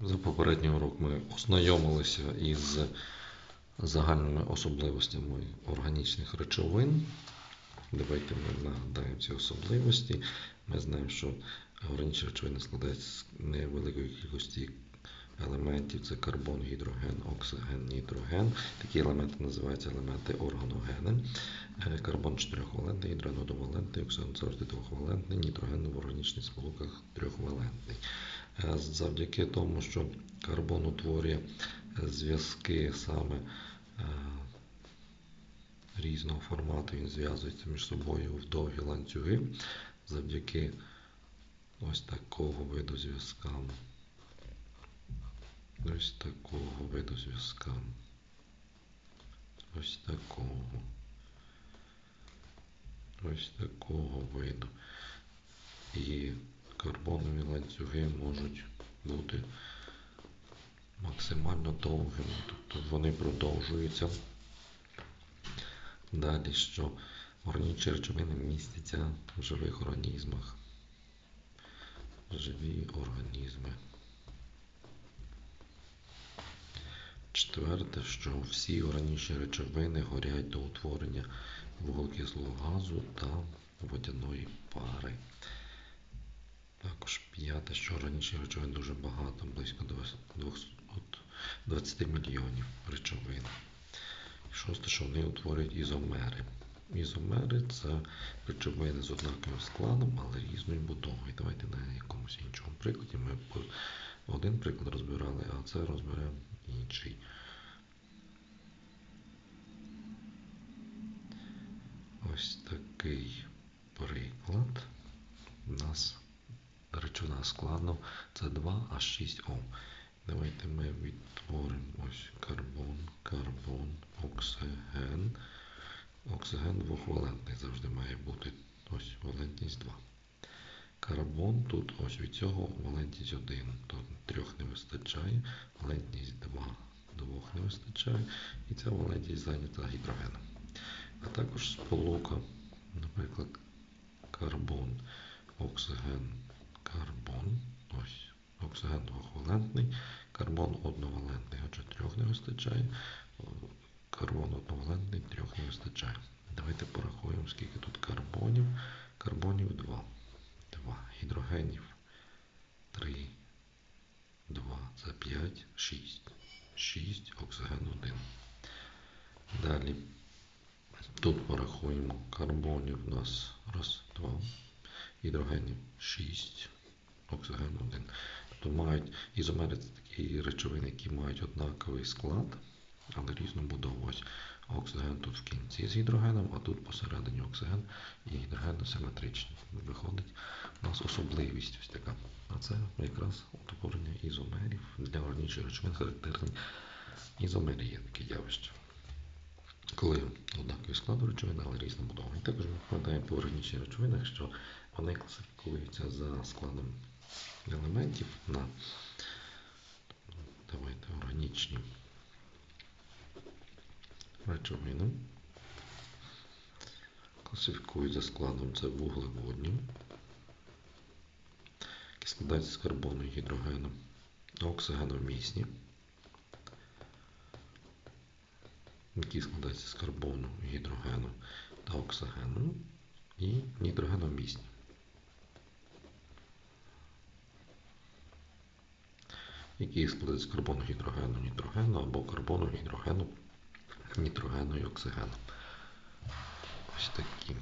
За попередній урок ми ознайомилися із загальними особливостями органічних речовин. Давайте ми нагадаємо ці особливості. Ми знаємо, що органічні речовини складаються з невеликої кількості елементів це карбон, гідроген, оксиген, нітроген. Такі елементи називаються елементи органогени. Е, карбон 4-валентний, гідроген 1-валентний, оксиген 2-валентний, нітроген в органічних сполуках трьохвалентний. Завдяки тому, що карбон утворює е, зв'язки саме е, різного формату, він зв'язується між собою в довгі ланцюги. Завдяки ось такого виду зв'язкам. Ось такого виду зв'язкам. Ось такого. Ось такого виду. І карбонові ланцюги можуть бути максимально довгими, тобто вони продовжуються. Далі, що органічні речовини містяться в живих організмах. Живі організми. Четверте, що всі органічні речовини горять до утворення вуглекислого газу та водяної пари. Також п'яте, що органічних речовин дуже багато, близько 20 мільйонів речовин. Шосте, що вони утворюють ізомери. Ізомери це речовини з однаковим складом, але різною будовою. Давайте на якомусь іншому прикладі. Ми один приклад розбирали, а це розберемо інший. Ось такий Складно це 2 а 6 Ом. Давайте ми відтворимо ось карбон, карбон, оксиген. Оксиген двохвалентний завжди має бути. Ось валентність 2. Карбон тут ось від цього валентність 1. Тут 3 не вистачає, валентність 2, двох не вистачає. І ця валентність зайнята гідрогеном. А також сполука, наприклад, карбон, оксиген, карбон. Оксиген двохвалентний, карбон одновалентний, отже трьох не вистачає, карбон одновалентний, трьох не вистачає. Давайте порахуємо, скільки тут карбонів. Карбонів 2. 2. Гідрогенів 3. 2. Це 5, 6. 6, оксиген 1. Далі. Тут порахуємо карбонів у нас раз, два, гідрогенів 6, оксиген 1. Тобто мають ізомери це такі речовини, які мають однаковий склад, але різну будову. Ось оксиген тут в кінці з гідрогеном, а тут посередині оксиген і гідроген симетричні. Виходить у нас особливість ось така. А це якраз утворення ізомерів для органічних речовин характерні ізомерії є таке явище коли однакові складу речовин, але різна будова. І також ми пам'ятаємо по органічних речовинах, що вони класифікуються за складом елементів на давайте органічні речовини. Класифікують за складом це вуглеводні, які складаються з карбону і гідрогену, оксигеновмісні. які складаються з карбону, гідрогену та оксигену, і нітрогеномісні. Які складаються з карбону, гідрогену, нітрогену або карбону, гідрогену, нітрогену і оксигену. Ось такі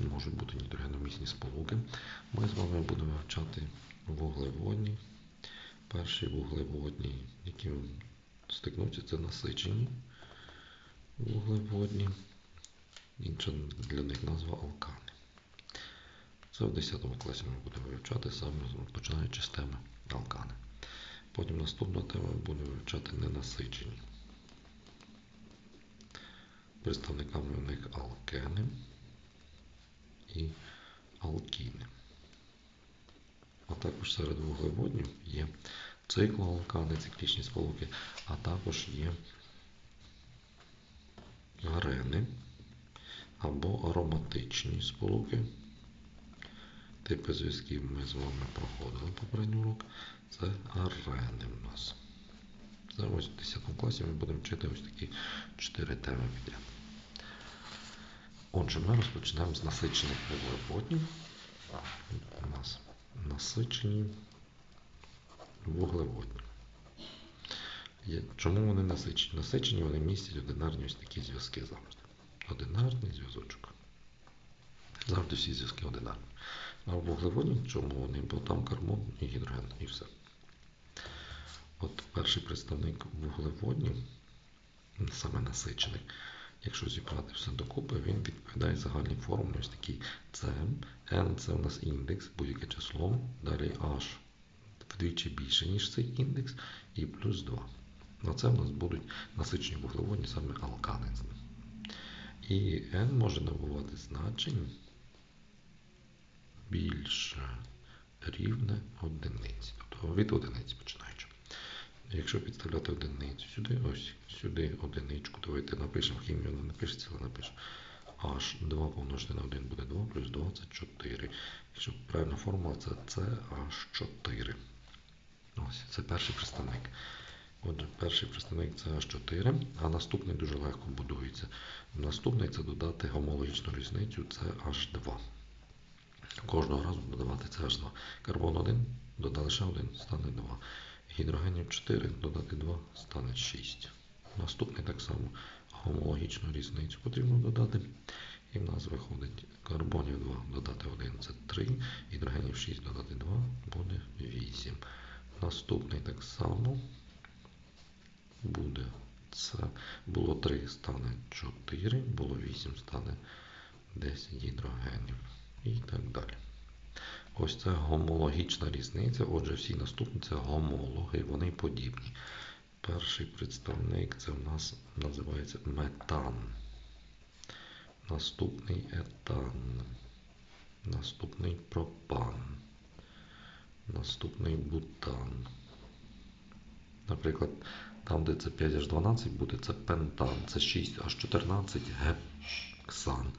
можуть бути нітрогеномісні сполуки. Ми з вами будемо вивчати вуглеводні. Перші вуглеводні, які стикнуться, це насичені вуглеводні. Інша для них назва алкани. Це в 10 класі ми будемо вивчати саме починаючи з теми алкани. Потім наступна тема буде вивчати ненасичені. Представниками в них алкени і алкіни. А також серед вуглеводнів є циклоалкани, циклічні сполуки, а також є арени або ароматичні сполуки, Типи зв'язків ми з вами проходили. Це арени в нас. Це ось в 10 класі ми будемо вчити ось такі 4 теми підряд. Отже, ми розпочнемо з насичених вуглеводнів. У нас насичені вуглеводні. Чому вони насичені? Насичені вони містять одинарні ось такі зв'язки завжди. Одинарний зв'язочок. Завжди всі зв'язки одинарні. А вуглеводні чому вони? Бо там карбон і гідроген, і все. От перший представник вуглеводнів, саме насичений, якщо зібрати все докупи, він відповідає загальній формулі ось такій CM. N це у нас індекс, будь-яке число. Далі H вдвічі більше, ніж цей індекс, і плюс 2. На це в нас будуть насичені вуглеводні, саме алкани. І N може набувати значень більше рівне одиниці. Тобто від одиниці починаючи. Якщо підставляти одиницю сюди, ось сюди одиничку, давайте напишемо хімію, не напишеться, але напишемо. H2 помножити на 1 буде 2, плюс 2 це 4. Якщо правильна формула, це CH4. Ось, це перший представник. Отже, перший представник це H4, а наступний дуже легко будується. Наступний це додати гомологічну різницю, це H2. Кожного разу додавати це H2. Карбон 1, додали ще 1, стане 2. Гідрогенів 4, додати 2, стане 6. Наступний так само гомологічну різницю потрібно додати. І в нас виходить карбонів 2 додати 1 це 3, гідрогенів 6 додати 2 буде 8. Наступний так само буде це було 3, стане 4, було 8, стане 10 гідрогенів і так далі. Ось це гомологічна різниця. Отже, всі наступні це гомологи, вони подібні. Перший представник це в нас називається метан. Наступний етан. Наступний пропан. Наступний бутан. Наприклад, там, де це 5H12 буде, це пентан, це 6H14 гексан.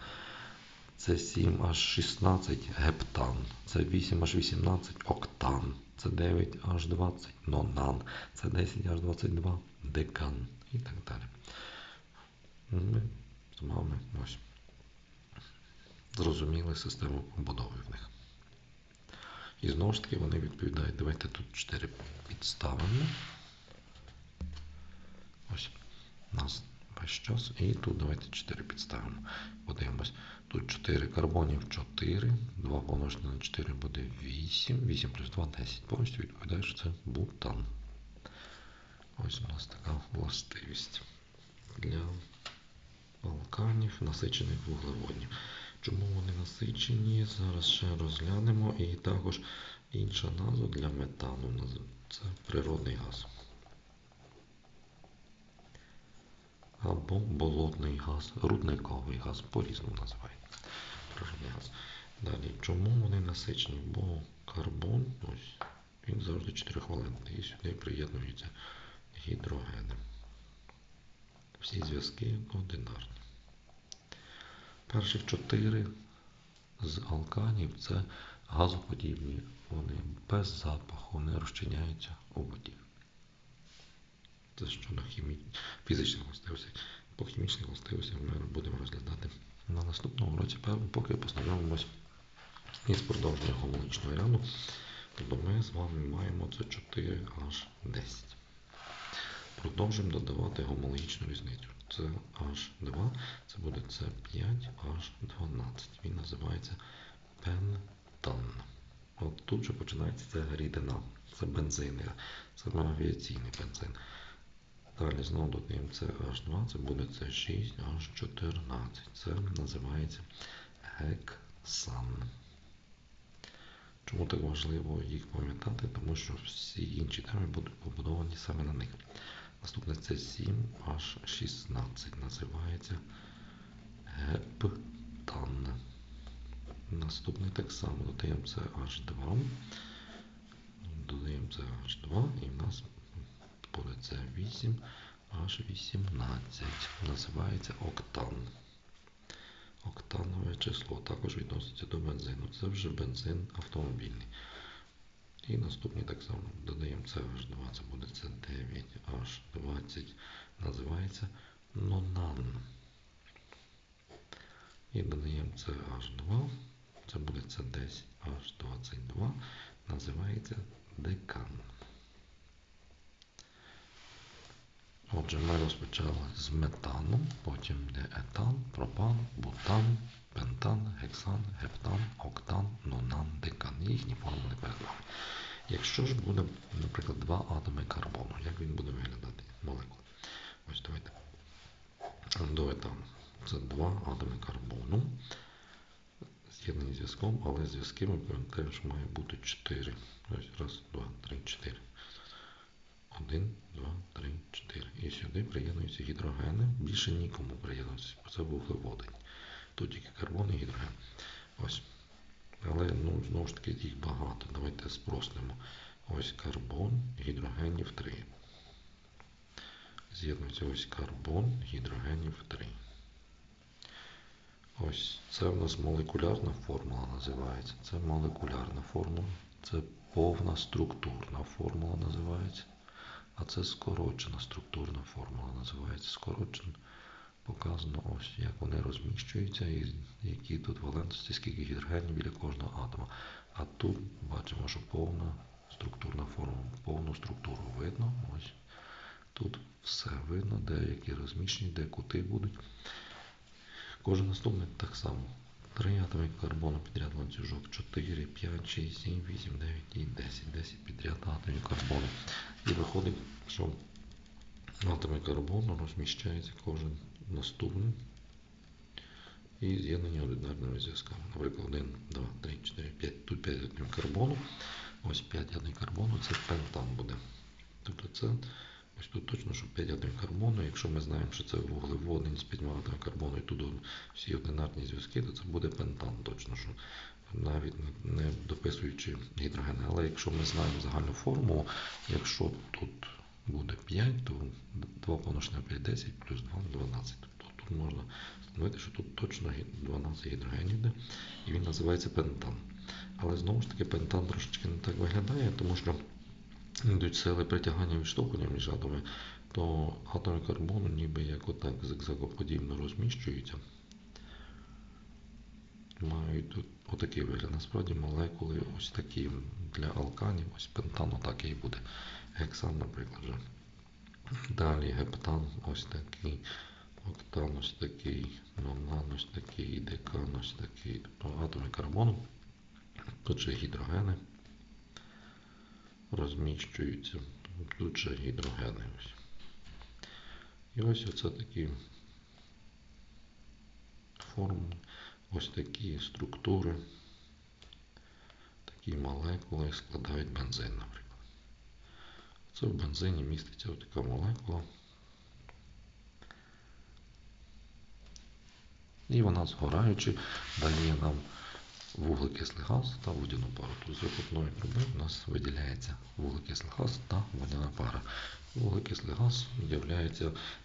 Це 7H16 гептан, це 8H18 октан, це 9H20 нонан, це 10H22 декан і так далі. Ми з вами ось зрозуміли систему побудови в них. І знову ж таки вони відповідають. Давайте тут 4 підставимо. Ось у нас час. І тут давайте 4 підставимо. Подивимось. Тут 4 карбонів 4, 2 помножити на 4 буде 8, 8 плюс 2 10. Повністю відповідає, що це бутан. Ось у нас така властивість для алканів, насичених вуглеводнів. Чому вони насичені? Зараз ще розглянемо. І також інша назва для метану. Це природний газ. Або болотний газ, рудниковий газ, по-різному називають. Далі, чому вони насичені? Бо карбон, ось, він завжди чотирихвалентний. І сюди приєднуються гідрогени. Всі зв'язки одинарні. Перших чотири з алканів це газоподібні. Вони без запаху не розчиняються у воді. Це що на хімі... фізичних властивостях. По хімічних властивостях ми будемо розглядати на наступному році, поки познайомимось із продовженням гомологічного ряду. Тобто ми з вами маємо це 4H10. Продовжуємо додавати гомологічну різницю. Це H2, це буде C5H12. Він називається пентан. От тут же починається ця рідина. Це бензин, це авіаційний бензин. Далі знову додаємо CH2, це буде C6H14. Це називається гексан. Чому так важливо їх пам'ятати? Тому що всі інші теми будуть побудовані саме на них. Наступне це 7H16, називається гептан. Наступний так само додаємо CH2. Додаємо CH2 і в нас це 8 H18. Називається октан. октанове число також відноситься до бензину. Це вже бензин автомобільний. І наступні так само додаємо CH2, це буде C9H20, називається нонан. І додаємо CH2, це буде C10H22, називається декан. Отже, ми розпочали з метану, потім йде етан, пропан, бутан, пентан, гексан, гептан, октан, нонан, декан. Їхні формули перед вами. Якщо ж буде, наприклад, два атоми карбону, як він буде виглядати? Молекула. Ось давайте. До етану. Це два атоми карбону. З'єднані зв'язком, але зв'язки ми пам'ятаємо, що має бути 4. Ось раз, два, три, чотири. Один, два, три, чотири. І сюди приєднуються гідрогени. Більше нікому приєднуються, бо це вуглеводень. Тут тільки карбон і гідроген. Ось. Але ну, знову ж таки їх багато. Давайте спростимо. Ось карбон, гідрогенів 3. З'єднується ось карбон, гідрогенів 3. Ось це в нас молекулярна формула називається. Це молекулярна формула. Це повна структурна формула називається. А це скорочена структурна формула називається. Скорочена. Показано ось, як вони розміщуються і які тут валентності, скільки гідрогенів біля кожного атома. А тут бачимо, що повна структурна формула, повну структуру видно. Ось тут все видно, де які розміщені, де кути будуть. Кожен наступний так само. Три атоми карбону підряд ланцюжок 4, 5, 6, 7, 8, 9 і 10. 10 підряд атомів карбону. І виходить, що атоми карбону розміщаються кожен наступний і з'єднані одинарними зв'язками. Наприклад, 1, 2, 3, 4, 5. Тут 5 атомів карбону. Ось 5 атомів карбону, це пентан буде. Тобто це ось тут точно, що 5 атомів карбону. Якщо ми знаємо, що це вуглеводень з 5 атомів карбону і тут всі одинарні зв'язки, то це буде пентан точно, що навіть не дописуючи гідрогени. Але якщо ми знаємо загальну формулу, якщо тут буде 5, то 2 помножити на 5 10 плюс 2 12. Тобто тут можна встановити, що тут точно 12 гідрогенів йде, і він називається пентан. Але знову ж таки пентан трошечки не так виглядає, тому що йдуть сили притягання відштовхування між атомами, то атоми карбону ніби як отак зигзагоподібно розміщуються. Мають отакий вигляд. Насправді молекули ось такі для алканів, ось пентан отакий буде. Гексан, наприклад. же. Далі гептан ось такий, октан ось такий, нонан ось такий, декан ось такий. Тобто атоми карбону, тут же гідрогени розміщуються. Тут же гідрогени. Ось. І ось оце такі формули, ось такі структури, такі молекули складають бензин, наприклад. Це в бензині міститься така молекула. І вона згораючи дає нам вуглекислий газ та водяну пару. Тобто з вихлопної труби у нас виділяється вуглекислий газ та водяна пара. Вуглекислий газ є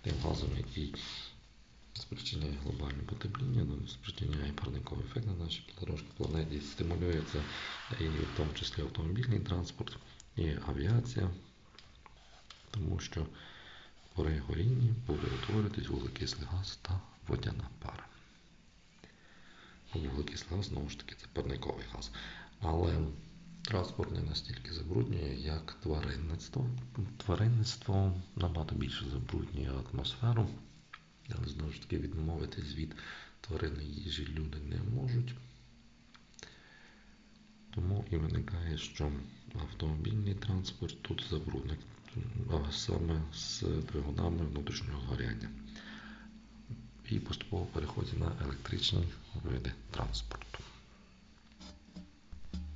тим газом, який спричиняє глобальне потепління, ну, спричиняє парниковий ефект на нашій планеті, стимулюється і в тому числі автомобільний транспорт, і авіація тому що при горінні буде утворюватись вуглекислий газ та водяна пара. Вуглекислий газ, знову ж таки, це парниковий газ. Але транспорт не настільки забруднює, як тваринництво. Тваринництво набагато більше забруднює атмосферу, але знову ж таки відмовитись від тварини їжі люди не можуть. Тому і виникає, що автомобільний транспорт тут забрудник а саме з двигунами внутрішнього згоряння. І поступово переходять на електричні види транспорту.